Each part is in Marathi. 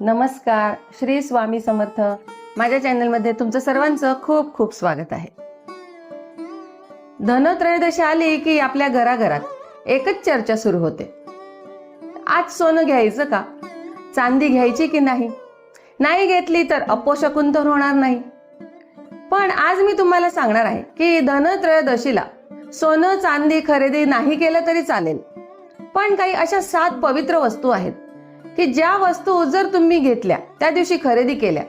नमस्कार श्री स्वामी समर्थ. माझ्या चॅनलमध्ये तुमचं सर्वांचं खूप खूप स्वागत आहे. धनत्रयोदशी आली की आपल्या घराघरात एकच चर्चा सुरू होते. आज सोनं घ्यायचं का? चांदी घ्यायची की नाही? नाही घेतली तर अपोशकून तर होणार नाही. पण आज मी तुम्हाला सांगणार आहे की धनत्रयोदशीला सोनं चांदी खरेदी नाही केलं तरी चालेल. पण काही अशा सात पवित्र वस्तू आहेत की ज्या वस्तू जर तुम्ही घेतल्या त्या दिवशी खरेदी केल्या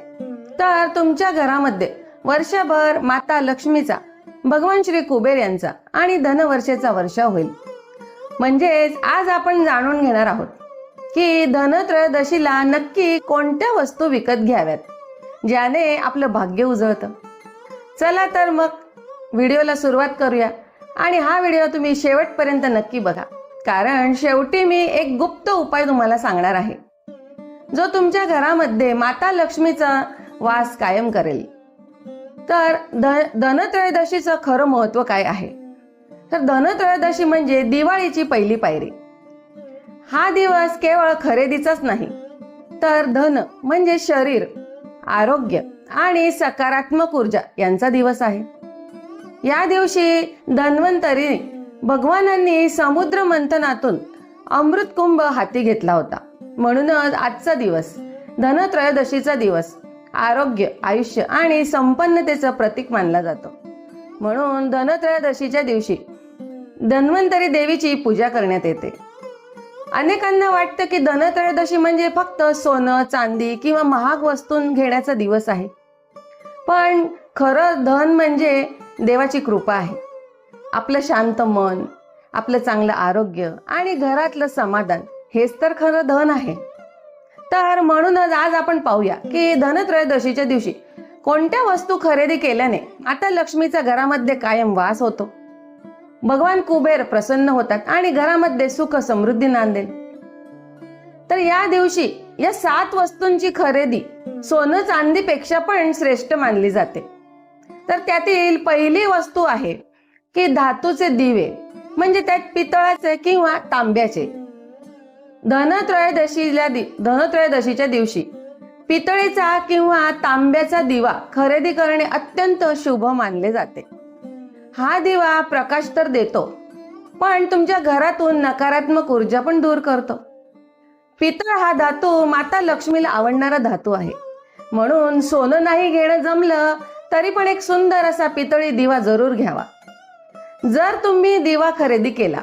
तर तुमच्या घरामध्ये वर्षभर माता लक्ष्मीचा भगवान श्री कुबेर यांचा आणि धनवर्षेचा वर्षा होईल. म्हणजेच आज आपण जाणून घेणार आहोत की धनत्रयोदशीला नक्की कोणत्या वस्तू विकत घ्याव्यात ज्याने आपलं भाग्य उजळतं. चला तर मग व्हिडिओला सुरुवात करूया आणि हा व्हिडिओ तुम्ही शेवटपर्यंत नक्की बघा. कारण शेवटी मी एक गुप्त उपाय तुम्हाला सांगणार आहे. जो तुमच्या घरामध्ये माता लक्ष्मीचा वास कायम करेल. तर धनत्रयोदशीचं खरं महत्त्व काय आहे? तर धनत्रयोदशी म्हणजे दिवाळीची पहिली पायरी. हा दिवस केवळ खरेदीचाच नाही तर धन म्हणजे शरीर आरोग्य आणि सकारात्मक ऊर्जा यांचा दिवस आहे. या दिवशी धन्वंतरी भगवानांनी समुद्र मंथनातून अमृत कुंभ हाती घेतला होता. म्हणूनच आजचा दिवस धनत्रयोदशीचा दिवस आरोग्य आयुष्य आणि संपन्नतेचं प्रतीक मानला जातो. म्हणून धनत्रयोदशीच्या दिवशी धन्वंतरी देवीची पूजा करण्यात येते. अनेकांना वाटतं की धनत्रयोदशी म्हणजे फक्त सोनं चांदी किंवा महाग वस्तू घेण्याचा दिवस आहे. पण खरं धन म्हणजे देवाची कृपा आहे. आपलं शांत मन आपलं चांगलं आरोग्य आणि घरातलं समाधान हेच तर खरं धन आहे. तर म्हणूनच आज आपण पाहूया की धनत्रयोदशीच्या दिवशी कोणत्या वस्तू खरेदी केल्याने आता लक्ष्मीचा घरामध्ये कायम वास होतो? भगवान कुबेर प्रसन्न होतात आणि घरामध्ये सुख समृद्धी नांदेल. तर या दिवशी या सात वस्तूंची खरेदी सोनं चांदीपेक्षा पण श्रेष्ठ मानली जाते. तर त्यातील पहिली वस्तू आहे की धातूचे दिवे म्हणजे त्यात पितळाचे किंवा तांब्याचे. धनत्रयोदशीला दि धनत्रयोदशीच्या दिवशी पितळेचा किंवा तांब्याचा दिवा खरेदी करणे अत्यंत शुभ मानले जाते. हा दिवा प्रकाश तर देतो पण तुमच्या घरातून नकारात्मक ऊर्जा पण दूर करतो. पितळ हा धातू माता लक्ष्मीला आवडणारा धातू आहे. म्हणून सोनं नाही घेणं जमलं तरी पण एक सुंदर असा पितळी दिवा जरूर घ्यावा. जर तुम्ही दिवा खरेदी केला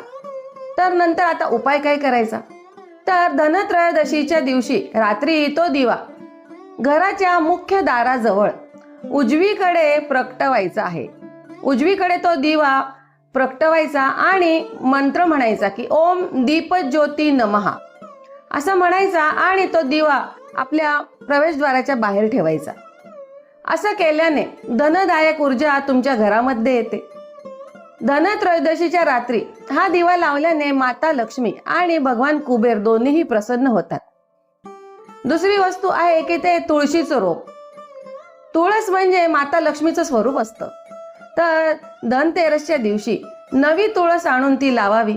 तर नंतर आता उपाय काय करायचा? तर धनत्रयोदशीच्या दिवशी रात्री तो दिवा. घराच्या मुख्य दाराजवळ उजवीकडे प्रगटवायचा आहे. उजवीकडे तो दिवा प्रगटवायचा आणि मंत्र म्हणायचा की ओम दीप ज्योती नमहा असं म्हणायचा आणि तो दिवा आपल्या प्रवेशद्वाराच्या बाहेर ठेवायचा. असं केल्याने धनदायक ऊर्जा तुमच्या घरामध्ये येते. धनत्रयोदशीच्या रात्री हा दिवा लावल्याने माता लक्ष्मी आणि भगवान कुबेर दोन्हीही प्रसन्न होतात. दुसरी वस्तू आहे की ते तुळशीचं रोप. तुळस म्हणजे माता लक्ष्मीचं स्वरूप असतं. तर धनतेरसच्या दिवशी नवी तुळस आणून ती लावावी.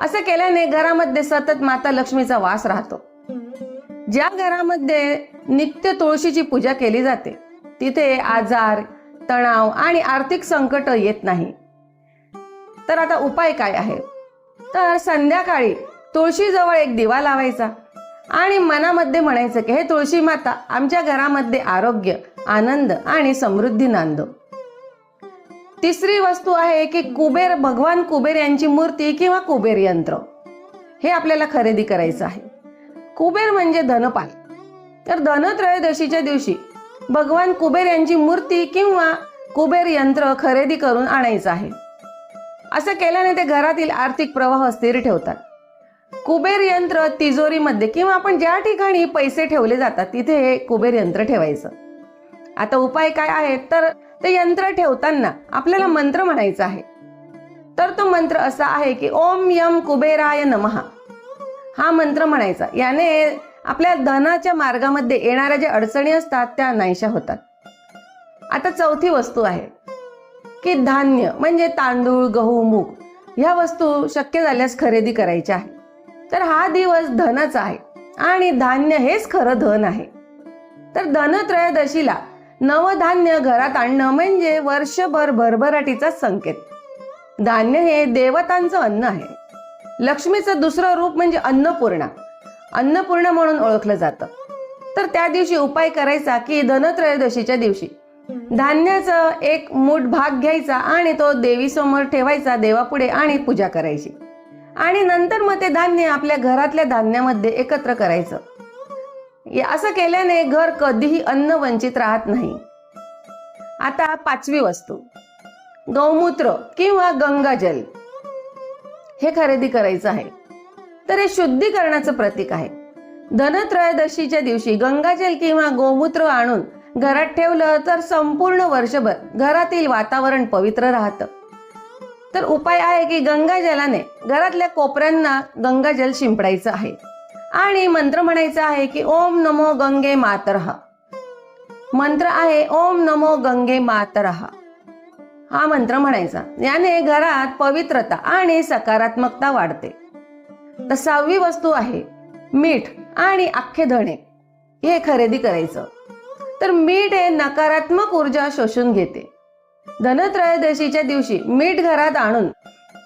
असं केल्याने घरामध्ये सतत माता लक्ष्मीचा वास राहतो. ज्या घरामध्ये नित्य तुळशीची पूजा केली जाते तिथे आजार तणाव आणि आर्थिक संकट येत नाही. तर आता उपाय काय आहे? तर संध्याकाळी तुळशीजवळ एक दिवा लावायचा आणि मनामध्ये म्हणायचं की हे तुळशी माता आमच्या घरामध्ये आरोग्य आनंद आणि समृद्धी नांदो. तिसरी वस्तू आहे की कुबेर भगवान कुबेर यांची मूर्ती किंवा कुबेर यंत्र. हे आपल्याला खरेदी करायचं आहे. कुबेर म्हणजे धनपाल. तर धनत्रयोदशीच्या दिवशी भगवान कुबेर यांची मूर्ती किंवा कुबेर यंत्र खरेदी करून आणायचं आहे. असं केल्याने ते घरातील आर्थिक प्रवाह स्थिर ठेवतात. कुबेर यंत्र तिजोरीमध्ये किंवा आपण ज्या ठिकाणी पैसे ठेवले जातात तिथे हे कुबेर यंत्र ठेवायचं. आता उपाय काय आहे तर ते यंत्र ठेवताना आपल्याला मंत्र म्हणायचा आहे. तर तो मंत्र असा आहे की ओम यम कुबेराय नमहा हा मंत्र म्हणायचा. याने आपल्या धनाच्या मार्गामध्ये येणाऱ्या ज्या अडचणी असतात त्या नाहीशा होतात. आता चौथी वस्तू आहे. की धान्य म्हणजे तांदूळ गहू मूग ह्या वस्तू शक्य झाल्यास खरेदी करायच्या आहे तर हा दिवस धनाचा आहे आणि धान्य हेच खरं धन आहे. तर धनत्रयोदशीला नवधान्य घरात आणणं म्हणजे वर्षभर भरभराटीचा संकेत. धान्य हे देवतांचं अन्न आहे. लक्ष्मीचं दुसरं रूप म्हणजे अन्नपूर्णा. अन्नपूर्णा म्हणून ओळखलं जातं. तर त्या दिवशी उपाय करायचा की धनत्रयोदशीच्या दिवशी धान्याचं एक मूठ भाग घ्यायचा आणि तो देवीसमोर ठेवायचा देवापुढे आणि पूजा करायची. आणि नंतर मग ते धान्य आपल्या घरातल्या धान्यामध्ये एकत्र करायचं. असं केल्याने घर कधीही अन्न वंचित राहत नाही. आता पाचवी वस्तू. गौमूत्र किंवा गंगाजल हे खरेदी करायचं आहे. तर हे शुद्धीकरणाचं प्रतीक आहे. धनत्रयोदशीच्या दिवशी गंगाजल किंवा गोमूत्र आणून घरात ठेवलं तर संपूर्ण वर्षभर घरातील वातावरण पवित्र राहतं. तर उपाय आहे की गंगाजलाने घरातल्या कोपऱ्यांना गंगाजल शिंपडायचं आहे. आणि मंत्र म्हणायचा आहे की ओम नमो गंगे मातरहा मंत्र आहे ओम नमो गंगे मातरहा हा मंत्र म्हणायचा. याने घरात पवित्रता आणि सकारात्मकता वाढते. तर सहावी वस्तू आहे मीठ आणि अख्खे धणे. हे खरेदी करायचं. तर मीठ हे नकारात्मक ऊर्जा शोषून घेते. धनत्रयोदशीच्या दिवशी मीठ घरात आणून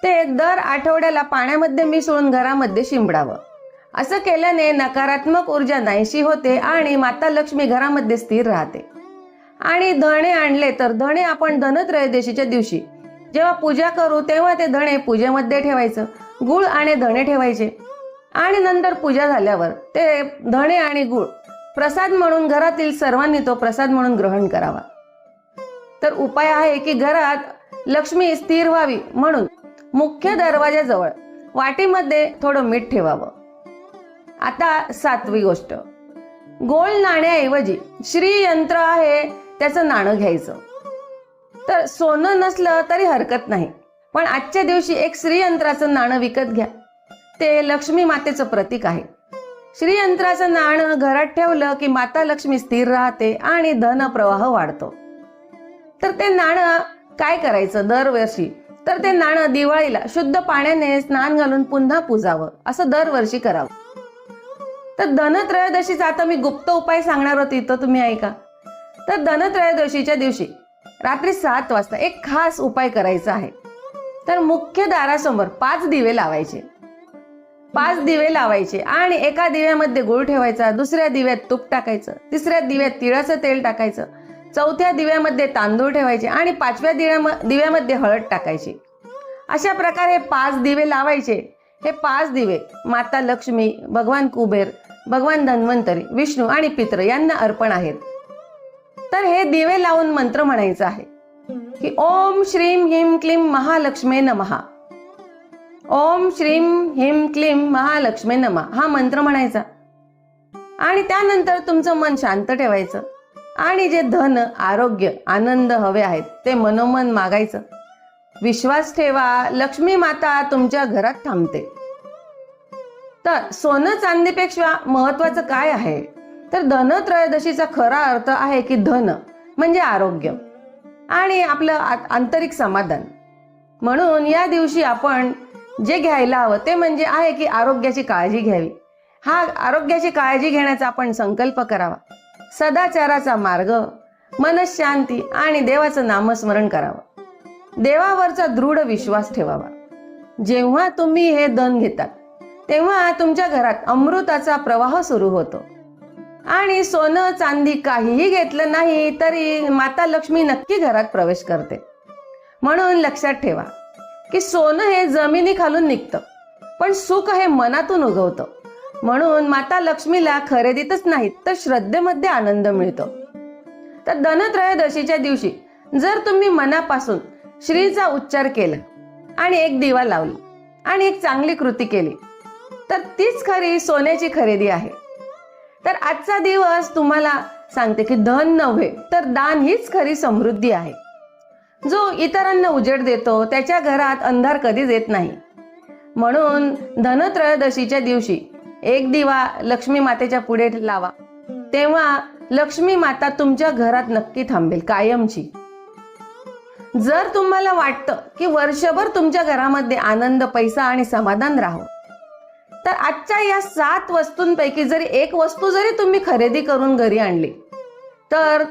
ते दर आठवड्याला पाण्यामध्ये मिसळून घरामध्ये शिंबडावं असं केल्याने नकारात्मक ऊर्जा नाहीशी होते आणि माता लक्ष्मी घरामध्ये स्थिर राहते. आणि धणे आणले तर धणे आपण धनत्रयोदशीच्या दिवशी जेव्हा पूजा करू तेव्हा ते धणे पूजेमध्ये ठेवायचं. गुळ आणि धणे ठेवायचे. आणि नंतर पूजा झाल्यावर ते धणे आणि गुळ प्रसाद म्हणून घरातील सर्वांनी तो प्रसाद म्हणून ग्रहण करावा. तर उपाय आहे की घरात लक्ष्मी स्थिर व्हावी म्हणून मुख्य दरवाजाजवळ वाटीमध्ये थोडं मीठ ठेवावं. आता सातवी गोष्ट. गोल नाण्याऐवजी श्री यंत्र आहे त्याचं नाणं घ्यायचं. तर सोनं नसलं तरी हरकत नाही. पण आजच्या दिवशी एक श्रीयंत्राचं नाणं विकत घ्या. ते लक्ष्मी मातेचं प्रतीक आहे. श्रीयंत्राचं नाणं घरात ठेवलं की माता लक्ष्मी स्थिर राहते आणि धन प्रवाह वाढतो. तर ते नाणं काय करायचं दरवर्षी? तर ते नाणं दिवाळीला शुद्ध पाण्याने स्नान घालून पुन्हा पुजावं असं दरवर्षी करावं. तर धनत्रयोदशीचा आता मी गुप्त उपाय सांगणार होती तो तुम्ही ऐका. तर धनत्रयोदशीच्या दिवशी रात्री सात वाजता एक खास उपाय करायचा आहे. तर मुख्य दारासमोर पाच दिवे लावायचे. पाच दिवे लावायचे आणि एका दिव्यामध्ये गुळ ठेवायचा दुसऱ्या दिव्यात तूप टाकायचं तिसऱ्या दिव्यात तिळाचं तेल टाकायचं चौथ्या दिव्यामध्ये तांदूळ ठेवायचे आणि पाचव्या दिव्या दिव्यामध्ये हळद टाकायची. अशा प्रकारे पाच दिवे लावायचे. हे पाच दिवे माता लक्ष्मी भगवान कुबेर भगवान धन्वंतरी विष्णू आणि पित्र यांना अर्पण आहेत. तर हे दिवे लावून मंत्र म्हणायचा आहे की ओम श्रीम हिम क्लीम महालक्ष्मे नमहा ओम श्रीम हिम क्लीम महालक्ष्मी नमा. हा मंत्र म्हणायचा. आणि त्यानंतर तुमचं मन शांत ठेवायचं. आणि जे धन आरोग्य आनंद हवे आहेत ते मनोमन मागायचं. विश्वास ठेवा लक्ष्मी माता तुमच्या घरात थांबते. तर सोनं चांदीपेक्षा महत्वाचं काय आहे? तर धनत्रयोदशीचा खरा अर्थ आहे की धन म्हणजे आरोग्य. आणि आपलं आंतरिक समाधान. म्हणून या दिवशी आपण जे घ्यायला हवं ते म्हणजे आहे की आरोग्याची काळजी घ्यावी. हा आरोग्याची काळजी घेण्याचा आपण संकल्प करावा. सदाचाराचा मार्ग मनशांती आणि देवाचं नामस्मरण करावं. देवावरचा दृढ विश्वास ठेवावा. जेव्हा तुम्ही हे धन घेतात तेव्हा तुमच्या घरात अमृताचा प्रवाह सुरू होतो. आणि सोनं चांदी काहीही घेतलं नाही तरी माता लक्ष्मी नक्की घरात प्रवेश करते. म्हणून लक्षात ठेवा की सोनं हे जमिनी खालून निघतं. पण सुख हे मनातून उगवतं. म्हणून माता लक्ष्मीला खरेदीतच नाही तर श्रद्धेमध्ये आनंद मिळतो. तर धनत्रयोदशीच्या दिवशी जर तुम्ही मनापासून श्रीचा उच्चार केला आणि एक दिवा लावला आणि एक चांगली कृती केली तर तीच खरी सोन्याची खरेदी आहे. तर आजचा दिवस तुम्हाला सांगते की धन नव्हे तर दान हीच खरी समृद्धी आहे. जो इतरांना उजेड देतो त्याच्या घरात अंधार कधीच येत नाही. म्हणून धनत्रयोदशीच्या दिवशी एक दिवा लक्ष्मी मातेच्या पुढे लावा. तेव्हा लक्ष्मी माता तुमच्या घरात नक्की थांबेल कायमची. जर तुम्हाला वाटतं की वर्षभर तुमच्या घरामध्ये आनंद पैसा आणि समाधान राहो तर आजच्या या सात वस्तूंपैकी जरी एक वस्तू जरी तुम्ही खरेदी करून घरी आणली तर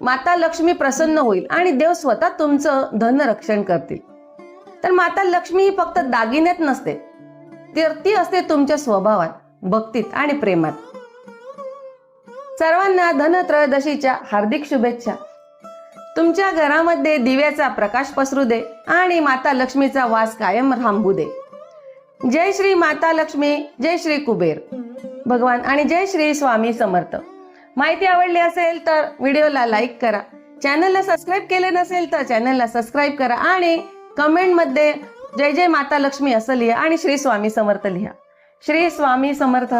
माता लक्ष्मी प्रसन्न होईल आणि देव स्वतः तुमचं धनरक्षण करतील. तर माता लक्ष्मी ही फक्त दागिन्यात नसते तर ती असते तुमच्या स्वभावात भक्तीत आणि प्रेमात. सर्वांना धनत्रयोदशीच्या हार्दिक शुभेच्छा. तुमच्या घरामध्ये दिव्याचा प्रकाश पसरू दे आणि माता लक्ष्मीचा वास कायम थांबू दे. जय श्री माता लक्ष्मी जय श्री कुबेर. भगवान आणि जय श्री स्वामी समर्थ. माहिती आवडली असेल तर व्हिडिओला लाईक करा. चॅनलला सबस्क्राईब केले नसेल तर चॅनलला सबस्क्राईब करा आणि कमेंटमध्ये जय जय माता लक्ष्मी असं लिहा आणि श्री स्वामी समर्थ लिहा. श्री स्वामी समर्थ.